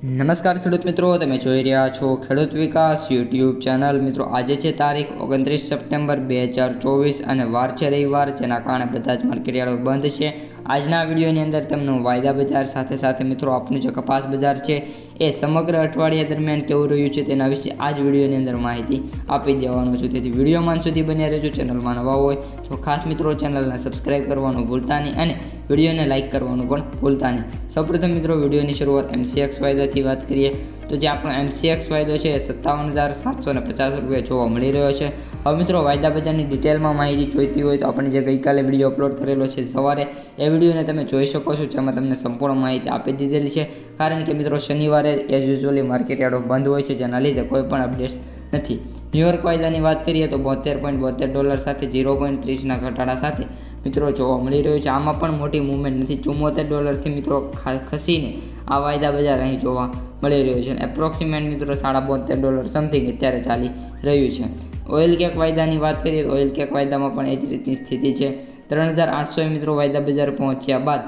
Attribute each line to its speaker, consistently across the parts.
Speaker 1: નમસ્કાર ખેડૂત મિત્રો, તમે જોઈ રહ્યા છો ખેડૂત વિકાસ યુટ્યુબ ચેનલ. મિત્રો, આજે છે તારીખ ઓગણત્રીસ સપ્ટેમ્બર બે હજાર ચોવીસ અને વાર છે રવિવાર, જેના કારણે બધા જ માર્કેટયાર્ડો બંધ છે. આજના વિડીયોની અંદર તેમનું વાયદા બજાર સાથે સાથે મિત્રો આપનું જે કપાસ બજાર છે એ સમગ્ર અઠવાડિયા દરમિયાન કેવું રહ્યું છે તેના વિશે આ જ વિડીયોની અંદર માહિતી આપી દેવાનો છું. તેથી વિડીયોમાં સુધી બન્યા રહેજો, ચેનલમાં નવા હોય તો ખાસ મિત્રો ચેનલને સબસ્ક્રાઈબ કરવાનું ભૂલતા નહીં અને વિડીયોને લાઇક કરવાનું પણ ભૂલતા નહીં. સૌપ્રથમ મિત્રો વિડીયોની શરૂઆત એમસીએક્સ વાયદાથી વાત કરીએ. તો જે આપણો એમસીએક્સ વાયદો છે એ સત્તાવન હજાર સાતસો ને પચાસ રૂપિયા જોવા મળી રહ્યો છે. હવે મિત્રો વાયદા બજારની ડિટેલમાં માહિતી જોઈતી હોય તો આપણે જે ગઈકાલે વીડિયો અપલોડ કરેલો છે સવારે, એ વિડીયોને તમે જોઈ શકો છો, જેમાં તમને સંપૂર્ણ માહિતી આપી દીધેલી છે. કારણ કે મિત્રો શનિવારે એઝ યુઝ્યુઅલી માર્કેટ યાર્ડો બંધ હોય છે, જેના લીધે કોઈ પણ અપડેટ્સ નથી. ન્યુયોર્ક વાયદાની વાત કરીએ તો બોતેર પોઈન્ટ બોતેર ડોલર સાથે ઝીરો પોઈન્ટ ત્રીસના ઘટાડા સાથે. મિત્રો, જોવા મળી રહ્યું છે, આમાં પણ મોટી મૂવમેન્ટ નથી. ચુમ્મોતેર ડોલરથી મિત્રો ખસીને આ વાયદા બજાર અહીં જોવા મળી રહ્યું છે. એપ્રોક્સિમેટ મિત્રો સાડા બોતેર ડોલર સમથિંગ અત્યારે ચાલી રહ્યું છે. ઓઇલ કેક વાયદાની વાત કરીએ તો ઓઇલ કેક વાયદામાં પણ એ જ રીતની સ્થિતિ છે. ત્રણ હજાર આઠસો મિત્રો વાયદા બજાર પહોંચ્યા બાદ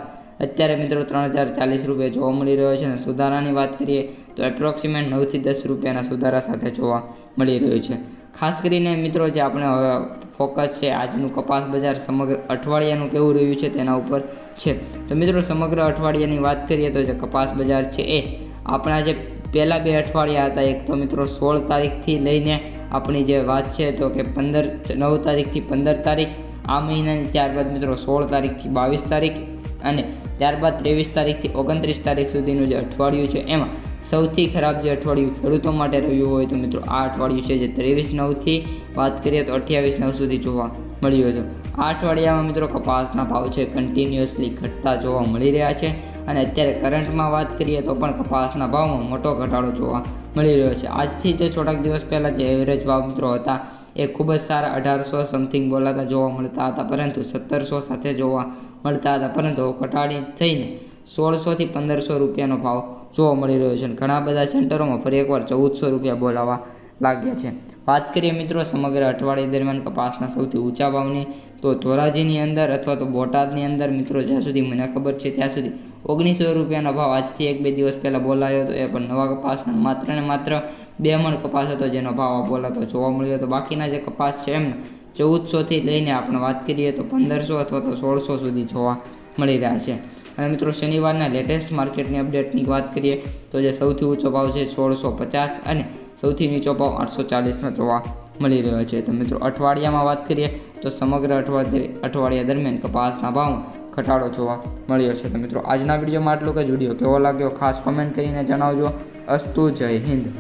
Speaker 1: અત્યારે મિત્રો ત્રણ હજાર ચાલીસ રૂપિયા જોવા મળી રહ્યો છે અને સુધારાની વાત કરીએ તો એપ્રોક્સિમેટ નવથી દસ રૂપિયાના સુધારા સાથે જોવા મળી રહ્યું છે. ખાસ કરીને મિત્રો જે આપણે હવે ફોકસ છે આજનું કપાસ બજાર સમગ્ર અઠવાડિયાનું કેવું રહ્યું છે તેના ઉપર છે. તો મિત્રો સમગ્ર અઠવાડિયાની વાત કરીએ તો જે કપાસ બજાર છે એ આપણા જે પહેલાં બે અઠવાડિયા હતા, એક તો મિત્રો સોળ તારીખથી લઈને આપણી જે વાત છે તો કે પંદર, નવ તારીખથી પંદર તારીખ, આ મહિનાની ત્યારબાદ મિત્રો સોળ તારીખથી બાવીસ તારીખ અને ત્યારબાદ ત્રેવીસ તારીખથી ઓગણત્રીસ તારીખ સુધીનું જે અઠવાડિયું છે, એમાં સૌથી ખરાબ જે અઠવાડિયું ખેડૂતો માટે રહ્યું હોય તો મિત્રો આ અઠવાડિયું છે જે ત્રેવીસ નવથી વાત કરીએ તો અઠ્યાવીસ નવ સુધી જોવા મળ્યું હતું. આ અઠવાડિયામાં મિત્રો કપાસના ભાવ છે કન્ટિન્યુઅસલી ઘટતા જોવા મળી રહ્યા છે અને અત્યારે કરંટમાં વાત કરીએ તો પણ કપાસના ભાવમાં મોટો ઘટાડો જોવા મળી રહ્યો છે. આજથી જે થોડાક દિવસ પહેલાં જે એવરેજ ભાવ મિત્રો હતા એ ખૂબ જ સારા અઢારસો સમથિંગ બોલાતા જોવા મળતા હતા, પરંતુ સત્તરસો સાથે જોવા મળતા હતા. પરંતુ ઘટાડી થઈને સોળસોથી પંદરસો રૂપિયાનો ભાવ જોવા મળી રહ્યો છે અને ઘણા બધા સેન્ટરોમાં ફરી એકવાર ચૌદસો રૂપિયા બોલાવા લાગ્યા છે. વાત કરીએ મિત્રો સમગ્ર અઠવાડિયા દરમિયાન કપાસના સૌથી ઊંચા ભાવની, તો ધોરાજીની અંદર અથવા તો બોટાદની અંદર મિત્રો જ્યાં સુધી મને ખબર છે ત્યાં સુધી ઓગણીસો રૂપિયાનો ભાવ આજથી એક બે દિવસ પહેલાં બોલાયો હતો. એ પણ નવા કપાસમાં માત્ર ને માત્ર બે મણ કપાસ હતો જેનો ભાવ બોલાતો જોવા મળ્યો હતો. બાકીના જે કપાસ છે એમને ચૌદસોથી લઈને આપણે વાત કરીએ તો પંદરસો અથવા તો સોળસો સુધી જોવા મળી રહ્યા છે. અને મિત્રો શનિવારના લેટેસ્ટ માર્કેટની અપડેટની વાત કરીએ તો જે સૌથી ઊંચો ભાવ છે સોળસો પચાસ અને સૌથી નીચો ભાવ આઠસો ચાલીસનો જોવા મળી રહ્યો છે. તો મિત્રો અઠવાડિયામાં વાત કરીએ તો સમગ્ર અઠવાડિયા અઠવાડિયા દરમિયાન કપાસના ભાવમાં ઘટાડો જોવા મળ્યો છે. તો મિત્રો આજના વિડીયોમાં આટલું કે જ. વીડિયો કેવો લાગ્યો ખાસ કોમેન્ટ કરીને જણાવજો. અસ્તુ જય હિન્દ.